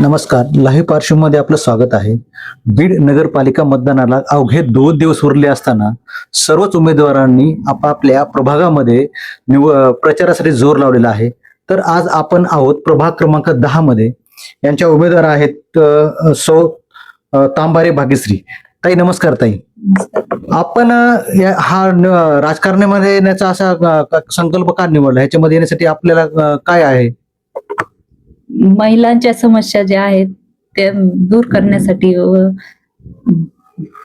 नमस्कार. लाही पार्श्वमध्ये आपलं स्वागत आहे. बीड नगरपालिका मतदानाला अवघे दोन दिवस उरले असताना सर्वच उमेदवारांनी आपापल्या प्रभागामध्ये निव प्रचारासाठी जोर लावलेला आहे. तर आज आपण आहोत प्रभाग क्रमांक दहा मध्ये. यांच्या उमेदवार आहेत सौ तांबारे भाग्यश्री ताई नमस्कार ताई. आपण हा राजकारणामध्ये येण्याचा असा संकल्प का निवडला? ह्याच्यामध्ये येण्यासाठी आपल्याला काय आहे? महिलांच्या समस्या ज्या आहेत त्या दूर करण्यासाठी व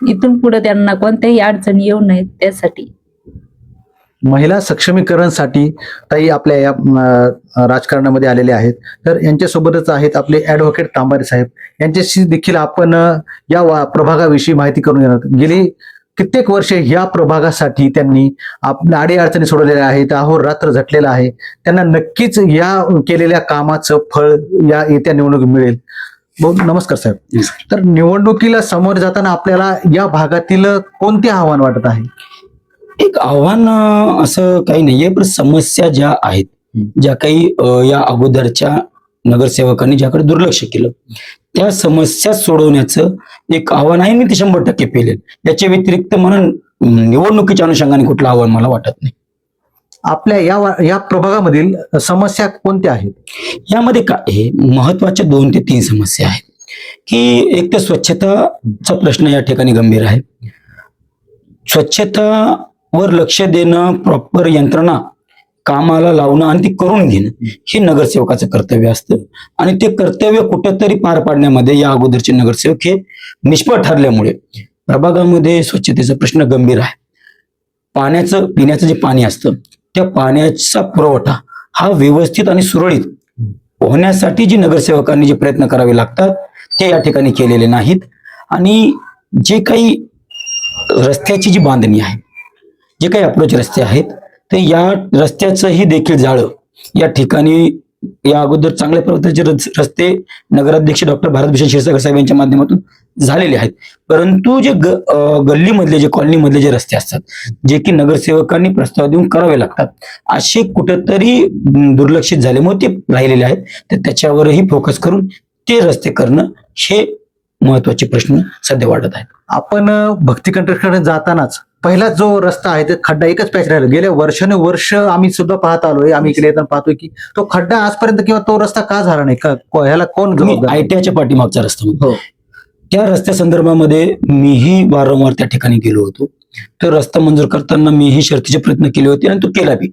इथून पुढे त्यांना कोणत्याही अडचणी येऊ नयेत त्यासाठी. महिला सक्षमीकरणासाठी ताई आपल्या या राजकारणामध्ये आलेले आहेत. तर यांच्यासोबतच आहेत आपले ऍडव्होकेट तांबारे साहेब. यांच्याशी देखील आपण या प्रभागाविषयी माहिती करून घेणार. गेली कित्येक वर्षे या प्रभागासाठी त्यांनी आपल्या अडी अडचणी सोडवलेल्या आहेत अहोरात्र झटलेला आहे. त्यांना नक्कीच या केलेल्या कामाचं फळ या येत्या निवडणूक मिळेल. नमस्कार साहेब. तर निवडणुकीला समोर जाताना आपल्याला या भागातील कोणते आव्हान वाटत आहे? एक आव्हान असं काही नाहीये पण समस्या ज्या आहेत ज्या काही या अगोदरच्या नगरसेवकांनी ज्याकडे दुर्लक्ष केलं त्या समस्या सोडवण्याचं एक आव्हान आहे. मी ते शंभर टक्के पेलेल. याच्या व्यतिरिक्त म्हणून निवडणुकीच्या अनुषंगाने कुठलं आव्हान मला वाटत नाही. आपल्या या या प्रभागामधील समस्या कोणत्या आहेत? यामध्ये काय महत्त्वाच्या दोन ते तीन समस्या आहेत. की एक तर स्वच्छताचा प्रश्न या ठिकाणी गंभीर आहे. स्वच्छतावर लक्ष देणं प्रॉपर यंत्रणा कामाला लावणं आणि ती करून घेणं हे नगरसेवकाचं कर्तव्य असतं. आणि ते कर्तव्य कुठंतरी पार पाडण्यामध्ये या अगोदरचे नगरसेवक हे निष्फळ ठरल्यामुळे प्रभागामध्ये स्वच्छतेचा प्रश्न गंभीर आहे. पाण्याचं पिण्याचं जे पाणी असतं त्या पाण्याचा पुरवठा हा व्यवस्थित आणि सुरळीत होण्यासाठी जी नगरसेवकांनी जे प्रयत्न करावे लागतात ते या ठिकाणी केलेले नाहीत. आणि जे काही रस्त्याची जी बांधणी आहे जे काही अप्रोच रस्ते आहेत तर या रस्त्याचंही देखील जाळं या ठिकाणी या अगोदर चांगल्या प्रकारचे रस्ते नगराध्यक्ष डॉक्टर भारतभूषण क्षीरसागर साहेब यांच्या माध्यमातून झालेले आहेत. परंतु जे ग गल्लीमधले जे कॉलनीमधले जे रस्ते असतात जे की नगरसेवकांनी प्रस्ताव देऊन करावे लागतात असे कुठंतरी दुर्लक्षित दुर्लक्षित झाल्यामुळे ते राहिलेले आहेत. तर त्याच्यावरही फोकस करून ते रस्ते करणं हे महत्त्वाचे प्रश्न सध्या वाढत आहेत. आपण भक्ती कंट्रेक्टकडे जातानाच पहिला जो रस्ता आहे ते खड्डा एकच पॅच राहिला गेल्या वर्षानुवर्ष आम्ही सुद्धा पाहत आलोय आम्ही इकडे येताना पाहतोय की तो खड्डा आजपर्यंत किंवा तो रस्ता का झाला नाही का को- ह्याला कोण जबाबदार आहे? आयटीआयच्या पाठीमागचा रस्ता म्हणतो. हो. त्या रस्त्या संदर्भामध्ये मीही वारंवार त्या ठिकाणी गेलो होतो तो रस्ता मंजूर करताना मीही शर्तीचे प्रयत्न केले होते आणि तो केला बी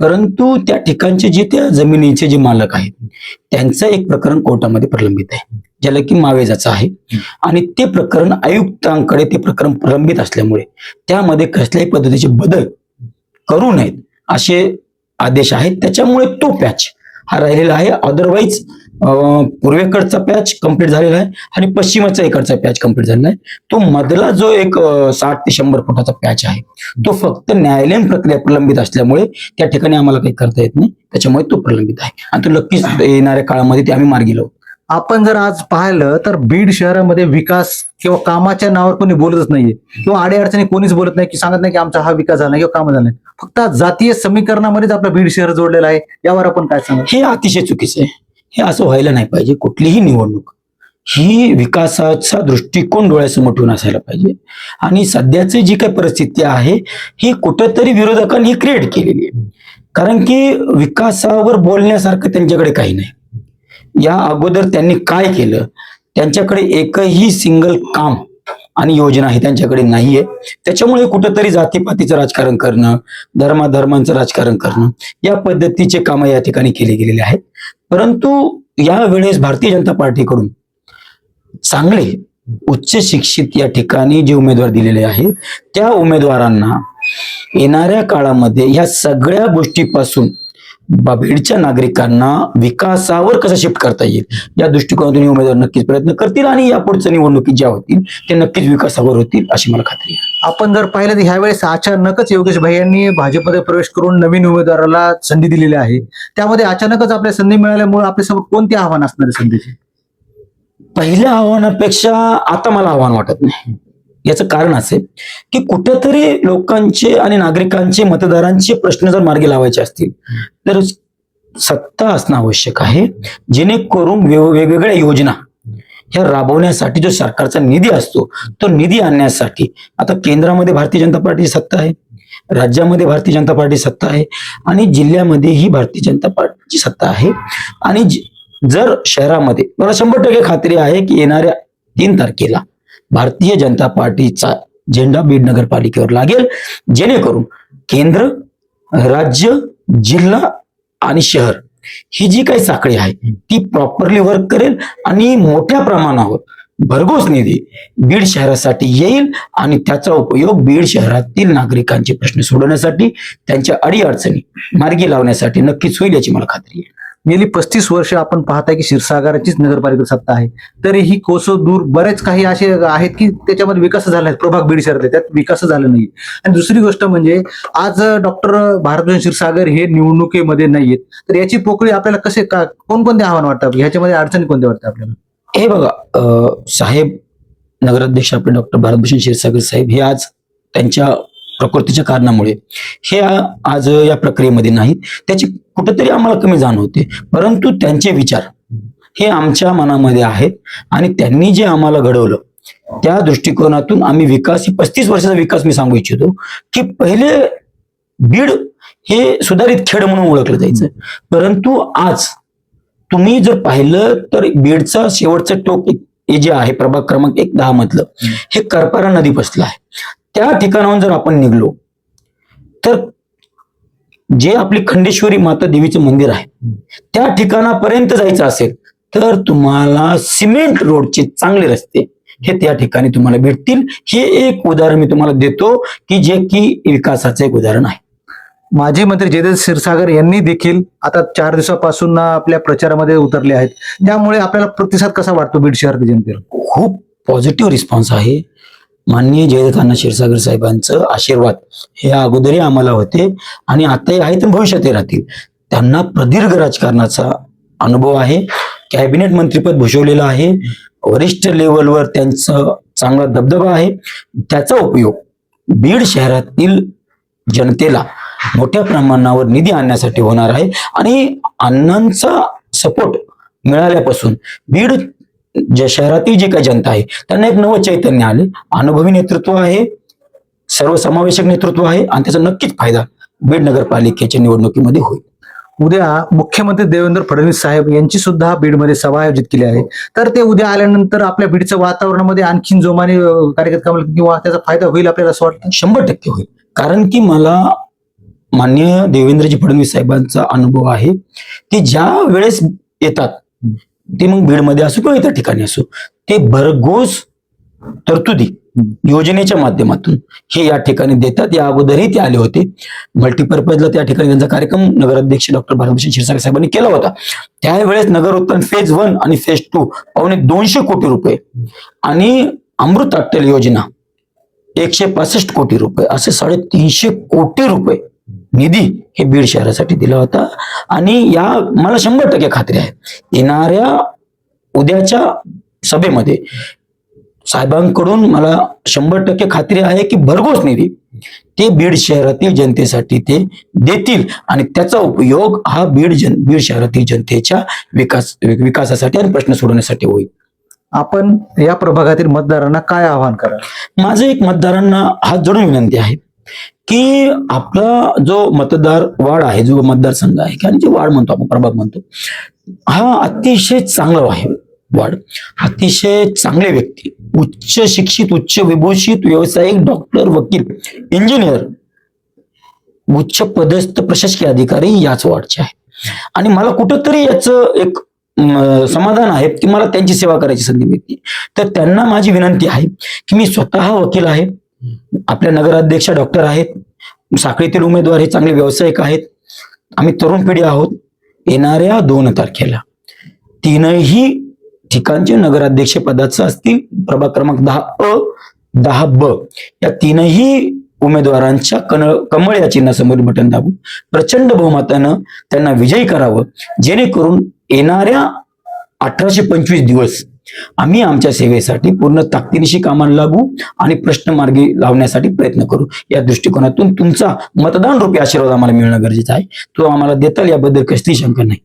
परंतु त्या ठिकाणचे जे त्या जमिनीचे जे मालक आहेत त्यांचं एक प्रकरण कोर्टामध्ये प्रलंबित आहे ज्याला की मावेजाचं आहे. आणि ते प्रकरण आयुक्तांकडे ते प्रकरण प्रलंबित असल्यामुळे त्यामध्ये कसल्याही पद्धतीचे बदल करू नयेत असे आदेश आहेत. त्याच्यामुळे तो पॅच हा राहिलेला आहे. अदरवाईज पूर्वेकडचा पॅच कंप्लीट झालेला आहे आणि पश्चिमेचा इकडचा पॅच कंप्लीट झालेला आहे. तो मधला जो एक साठ ते शंभर फुटाचा पॅच आहे तो फक्त न्यायालयीन प्रक्रिया प्रलंबित असल्यामुळे त्या ठिकाणी आम्हाला काही करता येत नाही. त्याच्यामुळे तो प्रलंबित आहे. आणि तो नक्कीच येणाऱ्या काळामध्ये ते आम्ही मार्गी लावू. आपण जर आज पाहिलं तर बीड शहरामध्ये विकास किंवा कामाच्या नावावर कोणी बोलतच नाहीये. किंवा आडे अडचणी कोणीच बोलत नाही की सांगत नाही की आमचा हा विकास झाला किंवा काम झाला नाही. फक्त जातीय समीकरणामध्येच आपलं बीड शहर जोडलेलं आहे यावर आपण काय सांगू? हे अतिशय चुकीचं आहे. हे असं व्हायला नाही पाहिजे. कुठलीही निवडणूक ही विकासाचा दृष्टिकोन डोळ्यासमोर ठेवून असायला पाहिजे. आणि सध्याची जी काही परिस्थिती आहे ही कुठंतरी विरोधकांनी क्रिएट केलेली आहे. कारण की विकासावर बोलण्यासारखं त्यांच्याकडे काही नाही. या अगोदर त्यांनी काय केलं? त्यांच्याकडे एकही सिंगल काम आणि योजना हे त्यांच्याकडे नाहीये. त्याच्यामुळे कुठंतरी जातीपातीचं राजकारण करणं धर्माधर्मांचं राजकारण करणं या पद्धतीचे कामं या ठिकाणी केले गेलेले आहेत. परंतु या वेळेस भारतीय जनता पार्टीकडून चांगले उच्च शिक्षित या ठिकाणी जे उमेदवार दिलेले आहेत त्या उमेदवारांना येणाऱ्या काळामध्ये या सगळ्या गोष्टीपासून बीडच्या नागरिकांना विकासावर कसं शिफ्ट करता येईल? या दृष्टिकोनातून हे उमेदवार नक्कीच प्रयत्न करतील आणि या पुढच्या निवडणुकीत ज्या होतील ते नक्कीच विकासावर होतील अशी मला खात्री आहे. आपण जर पाहिलं तर ह्यावेळेस अचानकच योगेश भाई यांनी भाजपमध्ये प्रवेश करून नवीन उमेदवाराला संधी दिलेली आहे. त्यामध्ये अचानकच आपल्या संधी मिळाल्यामुळे आपल्यासमोर कोणते आव्हान असणार आहे संधीचे? पहिल्या आव्हानापेक्षा आता मला आव्हान वाटत नाही. याचं कारण असे की कुठेतरी लोकांचे आणि नागरिकांचे मतदारांचे प्रश्न जर मार्गी लावायचे असतील तर सत्ता असणं आवश्यक आहे. जेणेकरून वेगवेगळ्या योजना ह्या राबवण्यासाठी जो सरकारचा निधी असतो तो निधी आणण्यासाठी आता केंद्रामध्ये भारतीय जनता पार्टीची सत्ता आहे राज्यामध्ये भारतीय जनता पार्टी सत्ता आहे आणि जिल्ह्यामध्येही भारतीय जनता पार्टीची सत्ता आहे. आणि जर शहरामध्ये मला शंभर टक्के खात्री आहे की येणाऱ्या तीन तारखेला भारतीय जनता पार्टीचा झेंडा बीड नगरपालिकेवर लागेल. जेणेकरून केंद्र राज्य जिल्हा आणि शहर ही जी काही साखळी आहे ती प्रॉपरली वर्क करेल आणि मोठ्या प्रमाणावर भरघोस निधी बीड शहरासाठी येईल आणि त्याचा उपयोग बीड शहरातील नागरिकांचे प्रश्न सोडवण्यासाठी त्यांच्या अडीअडचणी मार्गी लावण्यासाठी नक्कीच होईल याची मला खात्री आहे. गेली पस्तीस वर्ष आपण पाहताय की क्षीरसागराचीच नगरपालिका सत्ता आहे. तरीही कोसो दूर बरेच काही असे आहेत की त्याच्यामध्ये विकास झाला आहे. प्रभाग बीड शहरातले त्यात विकास झाला नाही आणि दुसरी गोष्ट म्हणजे आज डॉक्टर भारतभूषण क्षीरसागर हे निवडणुकीमध्ये नाहीयेत. तर याची पोकळी आपल्याला कसे का कोणकोणते आव्हान वाटतात ह्याच्यामध्ये अडचणी कोणत्या वाटतात आपल्याला? हे बघा साहेब नगराध्यक्ष आपले डॉक्टर भारतभूषण क्षीरसागर साहेब हे आज त्यांच्या प्रकृतीच्या कारणामुळे. हे आज या प्रक्रियेमध्ये नाहीत. त्याची कुठेतरी आम्हाला कमी जाण होते. परंतु त्यांचे विचार हे आमच्या मनामध्ये आहेत आणि त्यांनी जे आम्हाला घडवलं त्या दृष्टिकोनातून आम्ही विकास ही पस्तीस वर्षाचा विकास मी सांगू इच्छितो की पहिले बीड हे सुधारित खेड म्हणून ओळखलं जायचं. परंतु आज तुम्ही जर पाहिलं तर बीडचा शेवटचं टोक हे जे आहे प्रभाग क्रमांक एक दहा मधलं हे करपारा नदी बसलं आहे. त्या ठिकाणाहून जर आपण निघलो तर जे आपली खंडेश्वरी माता देवीचं मंदिर आहे त्या ठिकाणापर्यंत जायचं असेल तर तुम्हाला सिमेंट रोडचे चांगले रस्ते हे त्या ठिकाणी तुम्हाला भेटतील. हे एक उदाहरण मी तुम्हाला देतो की जे की विकासाचं एक उदाहरण आहे. माजी मंत्री जयदेव क्षीरसागर यांनी देखील आता चार दिवसापासून आपल्या प्रचारामध्ये उतरले आहेत. त्यामुळे आपल्याला प्रतिसाद कसा वाटतो बीड शहरातील जनतेला? खूप पॉझिटिव्ह रिस्पॉन्स आहे. माननीय जयदत्तांना क्षीरसागर साहेबांचं आशीर्वाद हे अगोदरही आम्हाला होते आणि आताही आहेत आणि भविष्यातही राहतील. त्यांना प्रदीर्घ राजकारणाचा अनुभव आहे. कॅबिनेट मंत्रीपद भूषवलेलं आहे. वरिष्ठ लेवलवर त्यांचं चांगला दबदबा आहे. त्याचा उपयोग बीड शहरातील जनतेला मोठ्या प्रमाणावर निधी आणण्यासाठी होणार आहे. आणि अण्णांचा सपोर्ट मिळाल्यापासून बीड ज्या शहरातील जी काही जनता आहे त्यांना एक नवं चैतन्य आले. अनुभवी नेतृत्व आहे सर्वसमावेशक नेतृत्व आहे आणि त्याचा नक्कीच फायदा बीड नगरपालिकेच्या निवडणुकीमध्ये होईल. उद्या मुख्यमंत्री देवेंद्र फडणवीस साहेब यांची सुद्धा बीडमध्ये सभा आयोजित केली आहे. तर ते उद्या आल्यानंतर आपल्या बीडच्या वातावरणामध्ये आणखीन जोमाने कार्यक्रम किंवा त्याचा फायदा होईल आपल्याला असं वाटतं? शंभर टक्के होईल. कारण की मला मान्य देवेंद्रजी फडणवीस साहेबांचा अनुभव आहे की ज्या वेळेस येतात ते मग बीडमध्ये असो किंवा इतर ठिकाणी असो ते भरघोस तरतुदी योजनेच्या माध्यमातून हे या ठिकाणी देतात. या अगोदरही ते आले होते. मल्टीपर्पजला त्या ठिकाणी त्यांचा कार्यक्रम नगराध्यक्ष डॉक्टर भारतभूषण क्षीरसागर साहेबांनी केला होता. त्यावेळेस नगर उत्पन्न फेज वन आणि फेज टू पावणे दोनशे कोटी रुपये आणि अमृत अट्टल योजना एकशे पासष्ट कोटी रुपये असे साडेतीनशे कोटी रुपये निधी हे बीड शहरासाठी दिला होता. आणि या मला शंभर टक्के खात्री आहे. येणाऱ्या उद्याच्या सभेमध्ये साहेबांकडून मला शंभर टक्के खात्री आहे की भरघोस निधी ते बीड शहरातील जनतेसाठी ते देतील आणि त्याचा उपयोग हा बीड जन बीड शहरातील जनतेच्या विकास विकासासाठी आणि प्रश्न सोडवण्यासाठी होईल. आपण या प्रभागातील मतदारांना काय आवाहन कराल? माझं एक मतदारांना हात जोडून विनंती आहे. की आपला जो मतदार वाढ आहे जो मतदारसंघ आहे किंवा जे वाढ म्हणतो आपण प्रभाग म्हणतो हा अतिशय चांगला आहे वाढ. अतिशय चांगले व्यक्ती उच्च शिक्षित उच्च विभूषित व्यावसायिक डॉक्टर वकील इंजिनियर उच्च पदस्थ प्रशासकीय अधिकारी याच वाढचे आहे. आणि मला कुठंतरी याचं एक समाधान आहे की मला त्यांची सेवा करायची संधी मिळते. तर त्यांना माझी विनंती आहे की मी स्वतः वकील आहे. आपल्या नगराध्यक्ष डॉक्टर आहेत. साखळीतील उमेदवार हे चांगले व्यावसायिक आहेत. आम्ही तरुण पिढी आहोत. येणाऱ्या दोन तारखेला तीनही ठिकाणचे नगराध्यक्ष पदाचं असतील. प्रभाग क्रमांक दहा अ दहा ब या तीनही उमेदवारांच्या कन कमळ या चिन्हासमोर बटन दाबून प्रचंड बहुमतानं त्यांना विजयी करावं. जेणेकरून येणाऱ्या अठराशे पंचवीस दिवस आम्ही आमच्या सेवेसाठी पूर्ण ताकदीनिशी कामाला लागू आणि प्रश्न मार्गी लावण्यासाठी प्रयत्न करू. या दृष्टिकोनातून तुमचा मतदान रूपी आशीर्वाद आम्हाला मिळणं गरजेचं आहे. तो आम्हाला देताल याबद्दल कसली शंका नाही.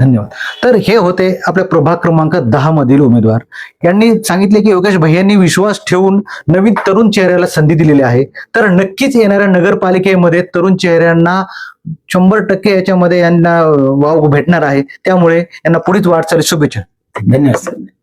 धन्यवाद. तर हे होते आपल्या प्रभाग क्रमांक दहा मधील उमेदवार. यांनी सांगितले की योगेश भैयांनी विश्वास ठेवून नवीन तरुण चेहऱ्याला संधी दिलेली आहे. तर नक्कीच येणाऱ्या नगरपालिकेमध्ये तरुण चेहऱ्यांना शंभर टक्के याच्यामध्ये यांना वाव भेटणार आहे. त्यामुळे यांना पुढीच वाटचाली शुभेच्छा. धन्यवाद सर